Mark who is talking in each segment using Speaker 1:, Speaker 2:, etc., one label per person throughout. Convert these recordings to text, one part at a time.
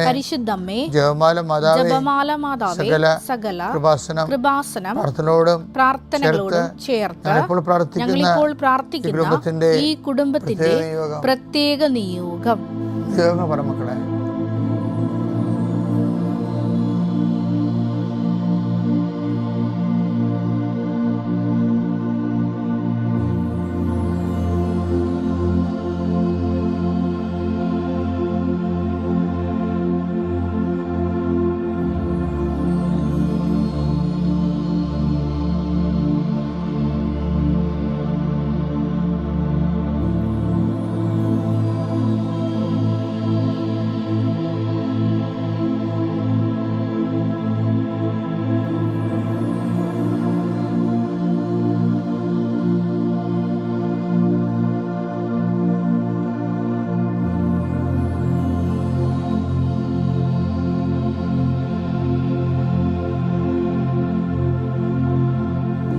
Speaker 1: പരിശുദ്ധമ്മേ
Speaker 2: ജപമാല മാതാവേ
Speaker 1: ജപമാല മാതാവേ
Speaker 2: സകല
Speaker 1: സകല
Speaker 2: കൃപാസനം
Speaker 1: കൃപാസനം
Speaker 2: പ്രാർത്ഥനയോടും
Speaker 1: പ്രാർത്ഥനകളോടും ചേർത്ത്
Speaker 2: ഞങ്ങളിപ്പോൾ പ്രാർത്ഥിക്കുന്ന ഈ കുടുംബത്തിന്റെ പ്രത്യേക നിയോഗം.
Speaker 1: പ്രത്യേക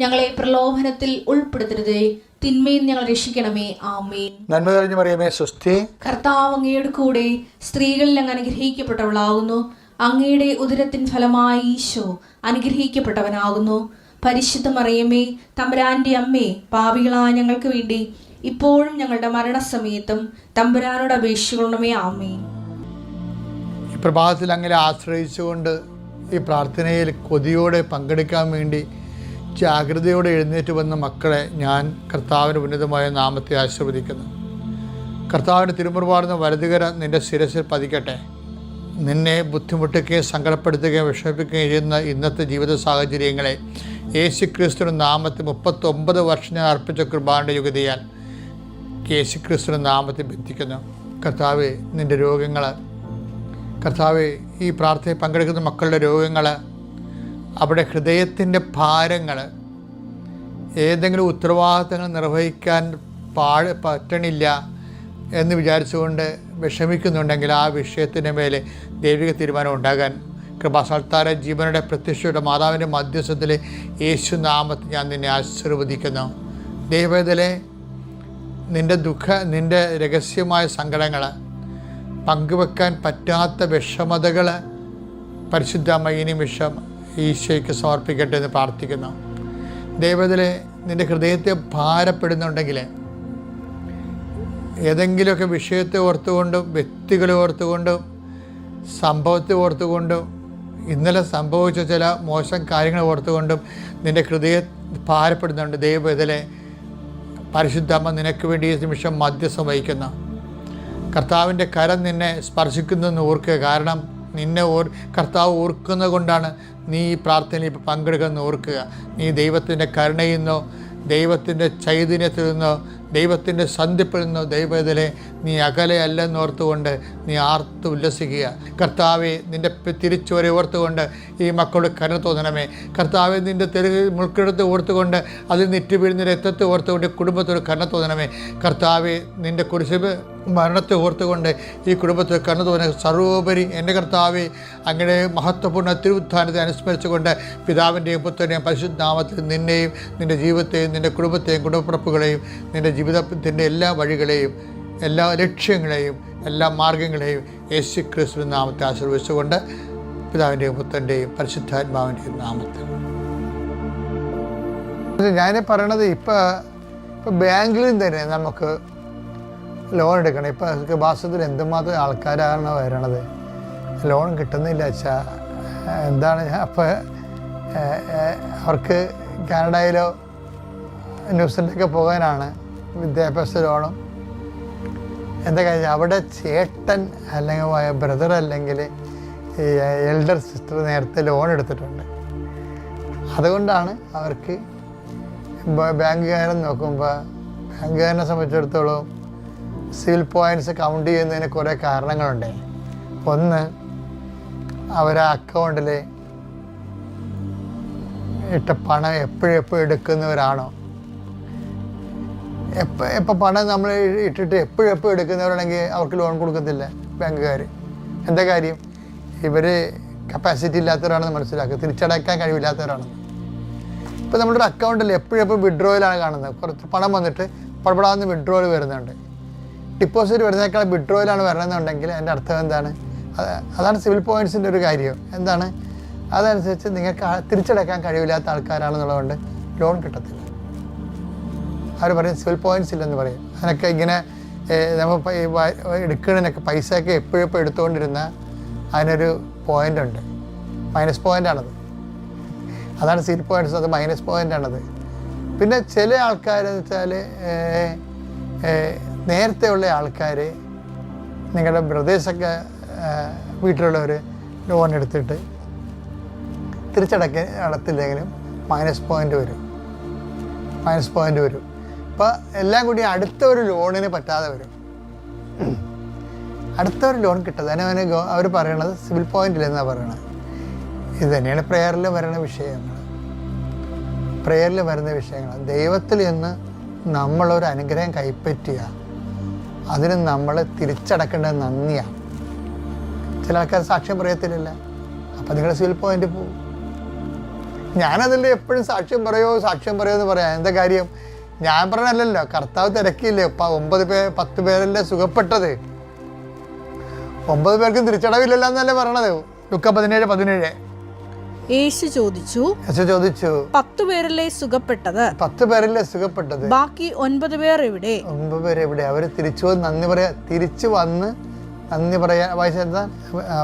Speaker 3: ഞങ്ങളെ പ്രലോഭനത്തിൽ ഉൾപ്പെടുത്തരുതേ. തിന്മയിൽ ഞങ്ങൾ രക്ഷിക്കണമേ. ആമേൻ.
Speaker 2: നന്മ തെളിഞ്ഞു പറയുമേ സ്വസ്തി.
Speaker 3: കർത്താവ് അങ്ങയുടെ കൂടെ സ്ത്രീകളിൽ അങ്ങ് അനുഗ്രഹിക്കപ്പെട്ടവളാകുന്നു. അങ്ങയുടെ ഉദരത്തിൻ ഫലമായി ഈശോ അനുഗ്രഹിക്കപ്പെട്ടവനാകുന്നു. പരിശുദ്ധ മറിയമേ തമ്പുരാന്റെ അമ്മേ പാപികളായ ഞങ്ങൾക്ക് വേണ്ടി ഇപ്പോഴും ഞങ്ങളുടെ മരണസമയത്തും തമ്പുരാനോട് അപേക്ഷിക്കണമേ. ആമേ
Speaker 2: ഈ പ്രഭാതത്തിൽ അങ്ങനെ ആശ്രയിച്ചുകൊണ്ട് ഈ പ്രാർത്ഥനയിൽ കൊതിയോടെ പങ്കെടുക്കാൻ വേണ്ടി ജാഗ്രതയോടെ എഴുന്നേറ്റ് വന്ന മക്കളെ ഞാൻ കർത്താവിന്റെ ഉന്നതമായ നാമത്തെ ആശീർവദിക്കുന്നു. കർത്താവിന്റെ തിരുമുറുപാടുന്ന വലതുകര നിന്റെ ശിരസിൽ പതിക്കട്ടെ. നിന്നെ ബുദ്ധിമുട്ടിക്കുകയും സങ്കടപ്പെടുത്തുകയും വിഷമിപ്പിക്കുകയും ചെയ്യുന്ന ഇന്നത്തെ ജീവിത സാഹചര്യങ്ങളെ യേശു ക്രിസ്തുവിന് നാമത്തിൽ മുപ്പത്തൊമ്പത് വർഷം ഞാൻ അർപ്പിച്ച കുർബാനയുടെ യുഗതിയാൽ യേശു ക്രിസ്തുവിന് നാമത്തിൽ ബന്ധിക്കുന്നു. കർത്താവ് നിന്റെ രോഗങ്ങൾ കർത്താവ് ഈ പ്രാർത്ഥനയിൽ പങ്കെടുക്കുന്ന മക്കളുടെ രോഗങ്ങൾ അവിടെ ഹൃദയത്തിന്റെ ഭാരങ്ങൾ ഏതെങ്കിലും ഉത്തരവാദിത്തങ്ങൾ നിർവഹിക്കാൻ പാ പറ്റണില്ല എന്ന് വിചാരിച്ചുകൊണ്ട് വിഷമിക്കുന്നുണ്ടെങ്കിൽ ആ വിഷയത്തിന്റെ മേലെ ദൈവിക തീരുമാനം ഉണ്ടാകാൻ കൃപാസാൽത്താര ജീവനുടെ പ്രത്യക്ഷയുടെ മാതാവിന്റെ മധ്യസ്ഥത്തിൽ യേശു നാമത്തിൽ ഞാൻ നിന്നെ ആശീർവദിക്കുന്നു. ദൈവത്തിലെ നിന്റെ ദുഃഖ നിന്റെ രഹസ്യമായ സങ്കടങ്ങൾ പങ്കുവെക്കാൻ പറ്റാത്ത വിഷമതകൾ പരിശുദ്ധ മൈനി നിമിഷം ഈശോയ്ക്ക് സമർപ്പിക്കട്ടെ എന്ന് പ്രാർത്ഥിക്കുന്നു. ദൈവത്തിലെ നിന്റെ ഹൃദയത്തെ ഭാരപ്പെടുന്നുണ്ടെങ്കിൽ ഏതെങ്കിലുമൊക്കെ വിഷയത്തെ ഓർത്തുകൊണ്ടും വ്യക്തികളെ ഓർത്തുകൊണ്ടും സംഭവത്തെ ഓർത്തുകൊണ്ടും ഇന്നലെ സംഭവിച്ച ചില മോശം കാര്യങ്ങൾ ഓർത്തുകൊണ്ടും നിന്റെ ഹൃദയ ഭാരപ്പെടുന്നുണ്ട്. ദൈവം ഇതിലെ പരിശുദ്ധമ്മ നിനക്ക് വേണ്ടി ഈ നിമിഷം മധ്യസ്ഥം വഹിക്കുന്നു. കർത്താവിന്റെ കരം നിന്നെ സ്പർശിക്കുന്നു ഓർക്കുക. കാരണം നിന്നെ ഓർ കർത്താവ് ഓർക്കുന്നത് കൊണ്ടാണ് നീ ഈ പ്രാർത്ഥനയിൽ പങ്കെടുക്കുന്ന ഓർക്കുക. നീ ദൈവത്തിന്റെ കരുണയിൽ നിന്നോ ദൈവത്തിന്റെ ചൈതന്യത്തിൽ നിന്നോ ദൈവത്തിന്റെ സന്ധിപ്പിൽ നിന്നോ ദൈവത്തിലെ നീ അകലെയല്ലെന്ന് ഓർത്തുകൊണ്ട് നീ ആർത്ത് ഉല്ലസിക്കുക. കർത്താവെ നിന്റെ തിരിച്ചുവരെ ഓർത്തുകൊണ്ട് ഈ മക്കളുടെ കരുണ തോന്നണമേ. കർത്താവെ നിന്റെ തെരു മുൾക്കെടുത്ത് ഓർത്തുകൊണ്ട് അതിൽ നിറ്റ് വീഴുന്ന രക്തത്തെ ഓർത്തുകൊണ്ട് കുടുംബത്തോട് കരുണ തോന്നണമേ. കർത്താവെ നിന്റെ കുരിശ് മരണത്തെ ഓർത്തുകൊണ്ട് ഈ കുടുംബത്തിൽ കണ്ണു തോന്നുന്ന സർവോപരി എന്റെ കർത്താവെ അങ്ങനെ മഹത്വപൂർണ തിരുവുത്ഥാനത്തെ അനുസ്മരിച്ചുകൊണ്ട് പിതാവിന്റെയും പുത്രന്റെയും പരിശുദ്ധാമത്തിൽ നിന്നെയും നിന്റെ ജീവിതത്തെയും നിന്റെ കുടുംബത്തെയും കുടുംബപ്പുറപ്പുകളെയും നിന്റെ ജീവിതത്തിന്റെ എല്ലാ വഴികളെയും എല്ലാ ലക്ഷ്യങ്ങളെയും എല്ലാ മാർഗങ്ങളെയും യേശു ക്രിസ്തു നാമത്തെ ആശീർവദിച്ചുകൊണ്ട് പിതാവിന്റെയും പുത്രന്റെയും പരിശുദ്ധാത്മാവിന്റെയും നാമത്തിൽ. ഞാൻ പറയണത് ഇപ്പോൾ ഇപ്പോൾ ബാങ്കിലും തന്നെ നമുക്ക് ലോൺ എടുക്കണം. ഇപ്പോൾ മാസത്തിൽ എന്തുമാത്രം ആൾക്കാരാണ് വരണത്? ലോൺ കിട്ടുന്നില്ല വെച്ചാൽ എന്താണ് അപ്പോൾ അവർക്ക് കാനഡയിലോ ന്യൂസിലൊക്കെ പോകാനാണ് വിദ്യാഭ്യാസ ലോണും എന്താ കാര്യം? അവിടെ ചേട്ടൻ അല്ലെങ്കിൽ ബ്രദർ അല്ലെങ്കിൽ ഈ എൽഡർ സിസ്റ്റർ നേരത്തെ ലോൺ എടുത്തിട്ടുണ്ട്. അതുകൊണ്ടാണ് അവർക്ക് ബാങ്കുകാരൻ നോക്കുമ്പോൾ ബാങ്കുകാരനെ സംബന്ധിച്ചിടത്തോളം സിവിൽ പോയിന്റ്സ് കൗണ്ട് ചെയ്യുന്നതിന് കുറേ കാരണങ്ങളുണ്ട്. ഒന്ന് അവരെ അക്കൗണ്ടിൽ ഇട്ട പണം എപ്പോഴും എടുക്കുന്നവരാണോ? എപ്പോൾ എപ്പോൾ പണം നമ്മൾ ഇട്ടിട്ട് എപ്പോഴും എപ്പോഴും എടുക്കുന്നവരാണെങ്കിൽ അവർക്ക് ലോൺ കൊടുക്കത്തില്ല ബാങ്കുകാർ എന്താ കാര്യം? ഇവർ കപ്പാസിറ്റി ഇല്ലാത്തവരാണെന്ന് മനസ്സിലാക്കുക. തിരിച്ചടയ്ക്കാൻ കഴിവില്ലാത്തവരാണെന്ന്. ഇപ്പോൾ നമ്മുടെ അക്കൗണ്ടിൽ എപ്പോഴും എപ്പോഴും വിഡ്രോയിലാണ് കാണുന്നത്. കുറച്ച് പണം വന്നിട്ട് പടപടാന്ന് വിഡ്രോയിൽ വരുന്നുണ്ട്. ഡിപ്പോസിറ്റ് വരുന്നേക്കാൾ വിഡ്രോയിലാണ് വരണമെന്നുണ്ടെങ്കിൽ അതിന്റെ അർത്ഥം എന്താണ്? അതാണ് സിവിൽ പോയിൻസിന്റെ ഒരു കാര്യം. എന്താണ്? അതനുസരിച്ച് നിങ്ങൾക്ക് തിരിച്ചടയ്ക്കാൻ കഴിവില്ലാത്ത ആൾക്കാരാണെന്നുള്ളതുകൊണ്ട് ലോൺ കിട്ടത്തില്ല. അവർ പറയും സിവിൽ പോയിന്റ്സ് ഇല്ലെന്ന് പറയും. അതിനൊക്കെ ഇങ്ങനെ നമ്മൾ എടുക്കണതിനൊക്കെ ഒക്കെ എപ്പോഴും ഇപ്പോൾ എടുത്തുകൊണ്ടിരുന്ന അതിനൊരു പോയിന്റ് ഉണ്ട് മൈനസ് പോയിന്റാണത് അതാണ് സിവിൽ പോയിന്റ്സ് അത് മൈനസ് പോയിന്റാണത് പിന്നെ ചില ആൾക്കാരെന്ന് വെച്ചാൽ നേരത്തെ ഉള്ള ആൾക്കാർ നിങ്ങളുടെ ബ്രദേഴ്സൊക്കെ വീട്ടിലുള്ളവർ ലോൺ എടുത്തിട്ട് തിരിച്ചടക്ക അടത്തില്ലെങ്കിലും മൈനസ് പോയിന്റ് വരും. മൈനസ് പോയിന്റ് വരും. അപ്പോൾ എല്ലാം കൂടി അടുത്ത ഒരു ലോണിന് പറ്റാതെ വരും. അടുത്ത ഒരു ലോൺ കിട്ടുന്നത് അതിന് അവന് അവർ പറയണത് സിവിൽ പോയിന്റിലെന്നാണ് പറയണത്. ഇത് തന്നെയാണ് പ്രെയറിൽ വരുന്ന വിഷയങ്ങൾ. പ്രെയറിൽ വരുന്ന വിഷയങ്ങൾ. ദൈവത്തിൽ നിന്ന് നമ്മളൊരു അനുഗ്രഹം കൈപ്പറ്റുക. അതിന് നമ്മൾ തിരിച്ചടക്കേണ്ടത് നന്ദിയാണ് ചില ആൾക്കാർ സാക്ഷ്യം പറയത്തില്ല അപ്പം നിങ്ങൾ സിവിൽ പോയിന്റ് പോകും ഞാനതിൽ എപ്പോഴും സാക്ഷ്യം പറയോ സാക്ഷ്യം പറയോ എന്ന് പറയാം. എന്താ കാര്യം? ഞാൻ പറഞ്ഞല്ലോ കർത്താവ് തിരക്കിയില്ലേ ഇപ്പം ഒമ്പത് പേ പത്ത് പേരല്ലേ സുഖപ്പെട്ടത്? ഒമ്പത് പേർക്കും തിരിച്ചടവില്ലല്ലോ എന്നല്ലേ പറയണത്? ലുക്ക പതിനേഴ് പതിനേഴ്.
Speaker 1: യേശു ചോദിച്ചു
Speaker 2: യേശു ചോദിച്ചു
Speaker 1: പത്ത് പേരല്ലേ സുഖപ്പെട്ടത്?
Speaker 2: പത്ത് പേരല്ലേ സുഖപ്പെട്ടത്?
Speaker 1: ബാക്കി ഒൻപത് പേർ എവിടെ?
Speaker 2: ഒമ്പത് പേർ എവിടെ? അവർ തിരിച്ചു വന്ന് നന്ദി പറയാ തിരിച്ചു വന്ന് നന്ദി പറയാ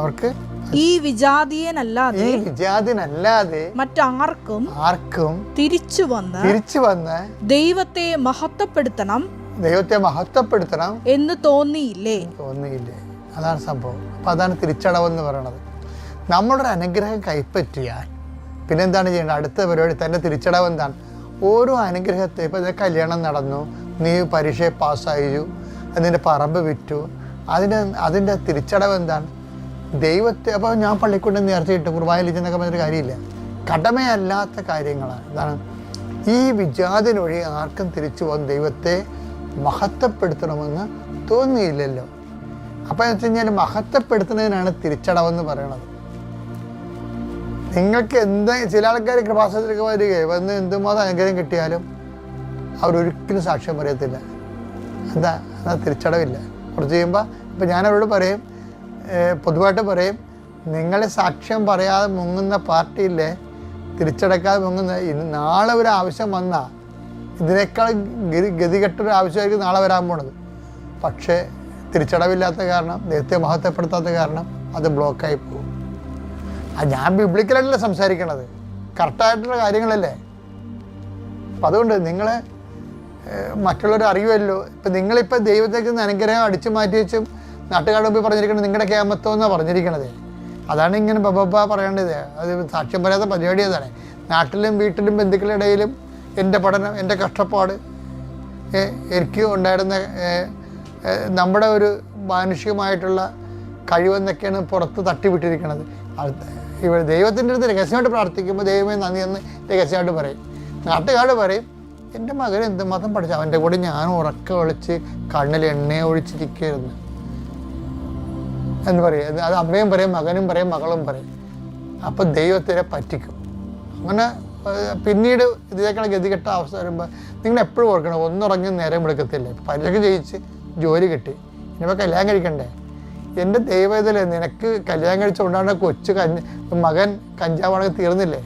Speaker 2: അവർക്ക്
Speaker 1: ഈ വിജാതീയനല്ലാതെ
Speaker 2: വിജാതീയനല്ലാതെ വിജാതിനല്ലാതെ
Speaker 1: മറ്റാർക്കും
Speaker 2: ആർക്കും
Speaker 1: തിരിച്ചു വന്ന്
Speaker 2: തിരിച്ചു വന്ന്
Speaker 1: ദൈവത്തെ മഹത്വപ്പെടുത്തണം
Speaker 2: ദൈവത്തെ മഹത്വപ്പെടുത്തണം
Speaker 1: എന്ന് തോന്നിയില്ലേ?
Speaker 2: തോന്നിയില്ലേ? അതാണ് സംഭവം. അപ്പം അതാണ് തിരിച്ചടവെന്ന് പറയണത്. നമ്മളൊരു അനുഗ്രഹം കൈപ്പറ്റിയാൽ പിന്നെന്താണ് ചെയ്യേണ്ടത്? അടുത്ത പരിപാടി തന്നെ തിരിച്ചടവ് എന്താണ്? ഓരോ അനുഗ്രഹത്തെ ഇപ്പോൾ ഇത് കല്യാണം നടന്നു നീ പരീക്ഷയെ പാസ്സായി അതിന്റെ പറമ്പ് വിറ്റു അതിന്റെ അതിന്റെ തിരിച്ചടവ് എന്താണ്? ദൈവത്തെ അപ്പോൾ ഞാൻ പള്ളിക്കൊണ്ട് നേർച്ചയിട്ട് കുർബാനയിലിച്ചെന്നൊക്കെ പറഞ്ഞൊരു കാര്യമില്ല. കടമയല്ലാത്ത കാര്യങ്ങളാണ്. ഇതാണ്. ഈ വിജാതിനൊഴി ആർക്കും തിരിച്ചു വന്ന് ദൈവത്തെ മഹത്വപ്പെടുത്തണമെന്ന് തോന്നിയില്ലല്ലോ. അപ്പോൾ എന്ന് വെച്ച് കഴിഞ്ഞാൽ മഹത്വപ്പെടുത്തുന്നതിനാണ് തിരിച്ചടവെന്ന് പറയണത്. നിങ്ങൾക്ക് എന്ത് ചില ആൾക്കാർ കൃപാസനത്തിലേക്ക് വരികയോ വന്ന് എന്തുമാത്രം അനുഗ്രഹം കിട്ടിയാലും അവരൊരിക്കലും സാക്ഷ്യം പറയത്തില്ല. എന്താ? എന്നാൽ തിരിച്ചടവില്ല. കുറച്ച് കഴിയുമ്പോൾ ഇപ്പം ഞാനവരോട് പറയും പൊതുവായിട്ട് പറയും നിങ്ങളെ സാക്ഷ്യം പറയാതെ മുങ്ങുന്ന പാർട്ടിയില്ലേ തിരിച്ചടക്കാതെ മുങ്ങുന്ന നാളെ ഒരു ആവശ്യം വന്നാൽ ഇതിനേക്കാൾ ഗതി ഗതികെട്ടൊരു ആവശ്യമായിരിക്കും നാളെ വരാൻ പോണത്. പക്ഷേ തിരിച്ചടവില്ലാത്ത കാരണം ദൈവത്തെ മഹത്വപ്പെടുത്താത്ത കാരണം അത് ബ്ലോക്കായി പോകും. ആ ഞാൻ ബിബ്ലിക്കലല്ലേ സംസാരിക്കണത്? കറക്റ്റായിട്ടുള്ള കാര്യങ്ങളല്ലേ? അപ്പം അതുകൊണ്ട് നിങ്ങൾ മറ്റുള്ളവർ അറിയുമല്ലോ. ഇപ്പം നിങ്ങളിപ്പോൾ ദൈവത്തേക്ക് നിന്ന് അനുഗ്രഹം അടിച്ചു മാറ്റി വെച്ചും നാട്ടുകാരുടെ മുമ്പിൽ പറഞ്ഞിരിക്കുന്നത് നിങ്ങളുടെ കേമത്വം എന്നാണ് പറഞ്ഞിരിക്കണത്. അതാണ് ഇങ്ങനെ ബബബ പറയേണ്ടത്. അത് സാക്ഷ്യം പറയാത്ത പരിപാടി അതാണ്. നാട്ടിലും വീട്ടിലും ബന്ധുക്കളുടെ ഇടയിലും എന്റെ പഠനം എന്റെ കഷ്ടപ്പാട് എനിക്ക് ഉണ്ടായിരുന്ന നമ്മുടെ ഒരു മാനുഷികമായിട്ടുള്ള കഴിവെന്നൊക്കെയാണ് പുറത്ത് തട്ടിവിട്ടിരിക്കുന്നത് ഇവർ ദൈവത്തിന്റെ അടുത്ത് രഹസ്യമായിട്ട് പ്രാർത്ഥിക്കുമ്പോൾ ദൈവമേ നന്ദി എന്ന് രഹസ്യമായിട്ട് പറയും. നാട്ടുകാർ പറയും എന്റെ മകൻ എന്തുമാത്രം പഠിച്ചു അവന്റെ കൂടെ ഞാൻ ഉറക്കം ഒളിച്ച് കണ്ണിൽ എണ്ണ ഒഴിച്ചിരിക്കുകയായിരുന്നു. എന്ന് പറയും. അത് അമ്മയും പറയും മകനും പറയും മകളും പറയും. അപ്പം ദൈവത്തിനെ പറ്റിക്കും. അങ്ങനെ പിന്നീട് ഇതിനേക്കാൾ ഗതികെട്ട അവസ്ഥ വരുമ്പോൾ നിങ്ങൾ എപ്പോഴും ഓർക്കണം ഒന്നുറങ്ങി നേരം വിളിക്കത്തില്ലേ? പരീക്ഷ ജയിച്ച് ജോലി കിട്ടി. ഇനിയിപ്പോൾ കല്യാണം കഴിക്കണ്ടേ? എന്റെ ദൈവത്തിലെ നിനക്ക് കല്യാണം കഴിച്ചുകൊണ്ടാണ് കൊച്ചു കഞ്ഞ മകൻ കഞ്ചാവാണെങ്കിൽ തീർന്നില്ലേ?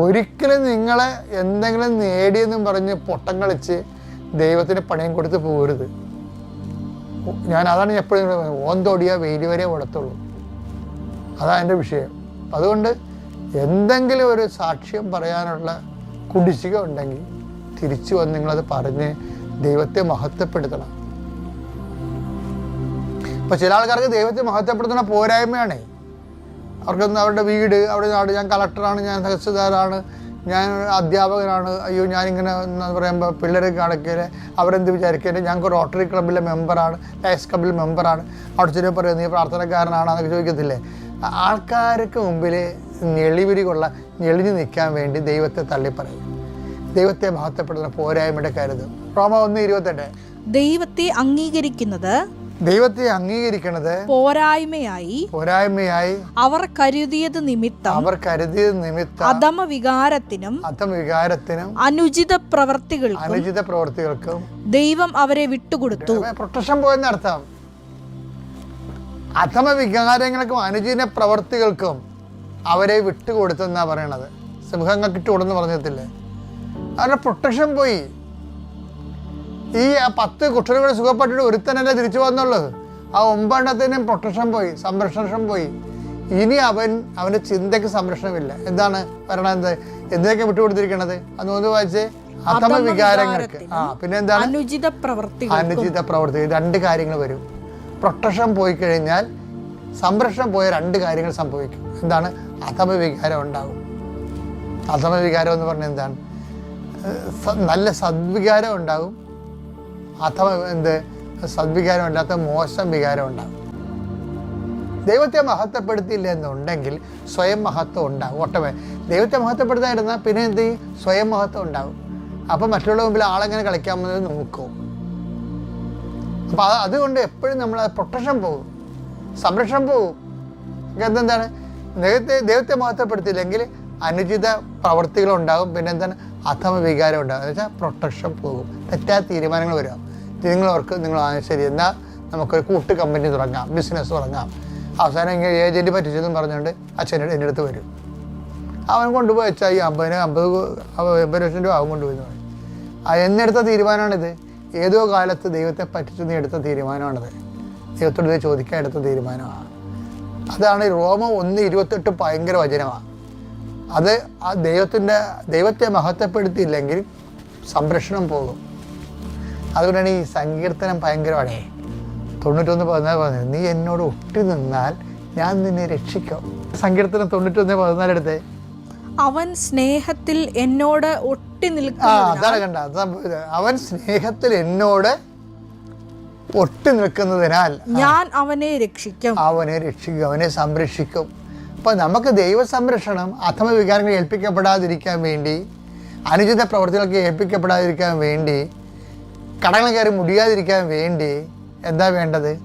Speaker 2: ഒരിക്കലും നിങ്ങളെ എന്തെങ്കിലും നേടിയെന്നും പറഞ്ഞ് പൊട്ടം കളിച്ച് ദൈവത്തിന് പണയം കൊടുത്ത് പോകരുത് ഞാൻ അതാണ് എപ്പോഴും പറയുന്നത്. ഓൻ തൊടിയ വെയിൽ വരെ ഓടത്തുള്ളൂ. അതാണ് എന്റെ വിഷയം. അതുകൊണ്ട് എന്തെങ്കിലും ഒരു സാക്ഷ്യം പറയാനുള്ള കുടിശ്ശിക ഉണ്ടെങ്കിൽ തിരിച്ചു വന്ന് നിങ്ങളത് പറഞ്ഞ് ദൈവത്തെ മഹത്വപ്പെടുത്തണം. ഇപ്പം ചില ആൾക്കാർക്ക് ദൈവത്തെ മഹത്വപ്പെടുത്തുന്ന പോരായ്മയാണേ. അവർക്കൊന്ന് അവരുടെ വീട് അവിടെ നാട് ഞാൻ കളക്ടറാണ് ഞാൻ തഹസിൽദാരാണ് ഞാൻ അധ്യാപകനാണ്. അയ്യോ ഞാനിങ്ങനെ എന്ന് പറയുമ്പോൾ പിള്ളേരെ കാണിക്കൽ അവരെന്ത് വിചാരിക്കൽ ഞങ്ങൾക്ക് റോട്ടറി ക്ലബിലെ മെമ്പറാണ് ലയസ് ക്ലബിലെ മെമ്പറാണ് അവിടെ ചെറിയ പറയും നീ പ്രാർത്ഥനക്കാരനാണെന്നൊക്കെ ചോദിക്കത്തില്ലേ? ആൾക്കാർക്ക് മുമ്പിൽ ഞെളിവിരി കൊള്ള ഞെളിഞ്ഞു നിൽക്കാൻ വേണ്ടി ദൈവത്തെ തള്ളിപ്പറയും ദൈവത്തെ മഹത്വപ്പെടുന്ന പോരായ്മയുടെ കരുത് റോമ ഒന്ന് ഇരുപത്തെട്ട്.
Speaker 1: ദൈവത്തെ അംഗീകരിക്കുന്നത്
Speaker 2: ദൈവത്തെ അംഗീകരിക്കണത്
Speaker 1: പോരായ്മയായി
Speaker 2: പോരായ്മയായി
Speaker 1: അവർ കരുതിയത് നിമിത്തം
Speaker 2: അവർ കരുതിയത് നിമിത്തം
Speaker 1: അധമ വികാരത്തിനും
Speaker 2: അധമ വികാരത്തിനും
Speaker 1: അനുചിത പ്രവർത്തികൾക്കും
Speaker 2: അനുചിത പ്രവർത്തികൾക്കും
Speaker 1: ദൈവം അവരെ വിട്ടുകൊടുത്തു.
Speaker 2: പ്രൊട്ടക്ഷൻ പോയെന്ന് അർത്ഥം. അധമ വികാരങ്ങൾക്കും അനുചിത പ്രവർത്തികൾക്കും അവരെ വിട്ടുകൊടുത്തെന്നാ പറയണത്. സിംഹങ്ങൾക്ക് ഇട്ടുകൊടുന്ന് പറഞ്ഞിട്ടില്ലേ? അവരുടെ പ്രൊട്ടക്ഷൻ പോയി. ഈ ആ പത്ത് കുട്ടലുകളെ സുഖപ്പെട്ടിട്ട് ഒരുത്തനല്ലേ തിരിച്ചു വന്നുള്ളത് ആ ഒമ്പെണ്ണത്തിനും പ്രൊട്ടക്ഷൻ പോയി സംരക്ഷണം പോയി. ഇനി അവൻ അവന്റെ ചിന്തയ്ക്ക് സംരക്ഷണമില്ല. എന്താണ് പറയണത് എന്ത്? എന്തിനൊക്കെ വിട്ടുകൊടുത്തിരിക്കണത്? അത് ഒന്ന് വായിച്ചേ? അധമ വികാരങ്ങൾക്ക് ആ പിന്നെ എന്താണ്
Speaker 1: അനുചിത പ്രവൃത്തി
Speaker 2: അനുചിത പ്രവൃത്തി രണ്ട് കാര്യങ്ങൾ വരും. പ്രൊട്ടക്ഷൻ പോയി കഴിഞ്ഞാൽ സംരക്ഷണം പോയ രണ്ട് കാര്യങ്ങൾ സംഭവിക്കും. എന്താണ്? അധമ വികാരം ഉണ്ടാകും അധമ വികാരം എന്ന് പറഞ്ഞാൽ എന്താണ്? നല്ല സദ്വികാരം ഉണ്ടാകും അഥവ എന്ത്? സദ്വികാരം അല്ലാത്ത മോശം വികാരം ഉണ്ടാകും ദൈവത്തെ മഹത്വപ്പെടുത്തിയില്ല എന്നുണ്ടെങ്കിൽ സ്വയം മഹത്വം ഉണ്ടാകും ഒട്ടമേ ദൈവത്തെ മഹത്വപ്പെടുത്താതിരുന്നാൽ പിന്നെ എന്ത്? ചെയ്യും സ്വയം മഹത്വം ഉണ്ടാകും അപ്പം മറ്റുള്ള മുമ്പിൽ ആളെങ്ങനെ കളിക്കാമെന്നത് നോക്കും. അപ്പം അത് അതുകൊണ്ട് എപ്പോഴും നമ്മൾ പ്രൊട്ടക്ഷൻ പോകും. സംരക്ഷണം പോകും. എന്തെന്താണ്? ദൈവത്തെ ദൈവത്തെ മഹത്വപ്പെടുത്തിയില്ലെങ്കിൽ അനുചിത പ്രവൃത്തികൾ പിന്നെന്താണ് പിന്നെ എന്താണ്? അധമ വികാരം ഉണ്ടാകും എന്ന് വെച്ചാൽ പ്രൊട്ടക്ഷൻ പോകും. തെറ്റായ തീരുമാനങ്ങൾ വരും നിങ്ങൾ ഓർക്ക് നിങ്ങൾ ശരി എന്നാൽ നമുക്കൊരു കൂട്ട് കമ്പനി തുടങ്ങാം ബിസിനസ് തുടങ്ങാം. അവസാനം ഇങ്ങനെ ഏജന്റ് പറ്റിച്ചെന്നും പറഞ്ഞുകൊണ്ട് അച്ഛൻ എന്റെ അടുത്ത് വരും. അവൻ കൊണ്ടുപോയി വെച്ചാൽ ഈ അമ്പതിന് അമ്പത് എൺപത് ലക്ഷം രൂപ അവൻ കൊണ്ടുപോയി എന്ന് ആ എന്നെടുത്ത തീരുമാനമാണിത്. ഏതോ കാലത്ത് ദൈവത്തെ പറ്റിച്ചു നീ എടുത്ത തീരുമാനമാണിത്. ദൈവത്തോട് ഇത് ചോദിക്കാൻ എടുത്ത തീരുമാനമാണ്. അതാണ് റോമം ഒന്ന് ഇരുപത്തെട്ട് ഭയങ്കര വചനമാണ്. അത് ആ ദൈവത്തിന്റെ ദൈവത്തെ മഹത്വപ്പെടുത്തിയില്ലെങ്കിൽ സംരക്ഷണം പോകും. അതുകൊണ്ടാണ് ഈ സങ്കീർത്തനം ഭയങ്കരമാണ്. തൊണ്ണൂറ്റൊന്ന് പതിനാല് പറഞ്ഞത് നീ എന്നോട് ഒട്ടി നിന്നാൽ ഞാൻ നിന്നെ രക്ഷിക്കും. സങ്കീർത്തനം തൊണ്ണൂറ്റൊന്ന് പതിനാലെടുത്തേ
Speaker 1: അവൻ സ്നേഹത്തിൽ എന്നോട് ഒട്ടി നിൽക്കുന്ന
Speaker 2: കണ്ട. അവൻ സ്നേഹത്തിൽ എന്നോട് ഒട്ടി നിൽക്കുന്നതിനാൽ
Speaker 1: ഞാൻ അവനെ രക്ഷിക്കും.
Speaker 2: അവനെ രക്ഷിക്കും അവനെ സംരക്ഷിക്കും. അപ്പോൾ നമുക്ക് ദൈവ സംരക്ഷണം അഥമ വികാരങ്ങൾ ഏൽപ്പിക്കപ്പെടാതിരിക്കാൻ വേണ്ടി അനുചിത പ്രവർത്തികൾക്ക് ഏൽപ്പിക്കപ്പെടാതിരിക്കാൻ വേണ്ടി കടങ്ങൾ കയറി മുടിയാതിരിക്കാൻ വേണ്ടി എന്താ വേണ്ടത്?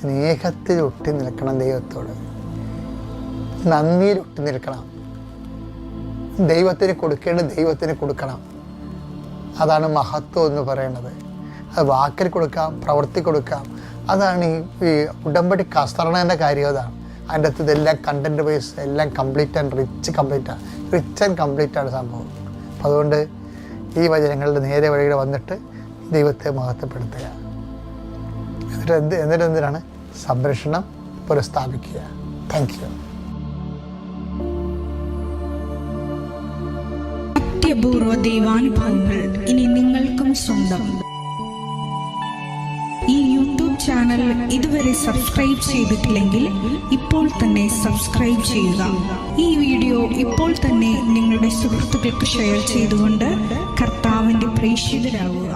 Speaker 2: സ്നേഹത്തിൽ ഒട്ടി നിൽക്കണം ദൈവത്തോട്. നന്ദിയിൽ ഒട്ടി നിൽക്കണം. ദൈവത്തിന് കൊടുക്കേണ്ടത് ദൈവത്തിന് കൊടുക്കണം. അതാണ് മഹത്വം എന്ന് പറയുന്നത്. അത് വാക്കിൽ കൊടുക്കാം പ്രവർത്തി കൊടുക്കാം. അതാണ് ഈ ഉടമ്പടി കസറണേന്റെ കാര്യം അതാണ്. അതിന്റെ അകത്ത് ഇതെല്ലാം കണ്ടന്റ് വൈസ് എല്ലാം കംപ്ലീറ്റ് ആൻഡ് റിച്ച് കംപ്ലീറ്റ് ആണ് റിച്ച് ആൻഡ് കംപ്ലീറ്റ് ആണ് സംഭവം. അപ്പോൾ അതുകൊണ്ട് ഈ വചനങ്ങളുടെ നേരെ വഴികൾ വന്നിട്ട് ദൈവത്തെ മഹത്വപ്പെടുത്തുക. എന്നിട്ട് എന്ത് എന്നിട്ട് എന്തിനാണ്? സംരക്ഷണം പുനഃസ്ഥാപിക്കുക. താങ്ക് യു
Speaker 3: അത്യപൂർവ ദൈവാനുഭവങ്ങൾ ഇനി നിങ്ങൾക്കും സ്വന്തം. ഈ യൂട്യൂബ് ചാനൽ ഇതുവരെ സബ്സ്ക്രൈബ് ചെയ്തിട്ടില്ലെങ്കിൽ ഇപ്പോൾ തന്നെ സബ്സ്ക്രൈബ് ചെയ്യുക. ഈ വീഡിയോ ഇപ്പോൾ തന്നെ നിങ്ങളുടെ സുഹൃത്തുക്കൾക്ക് ഷെയർ ചെയ്തുകൊണ്ട് കർത്താവിന്റെ പ്രേക്ഷിതരാകുക.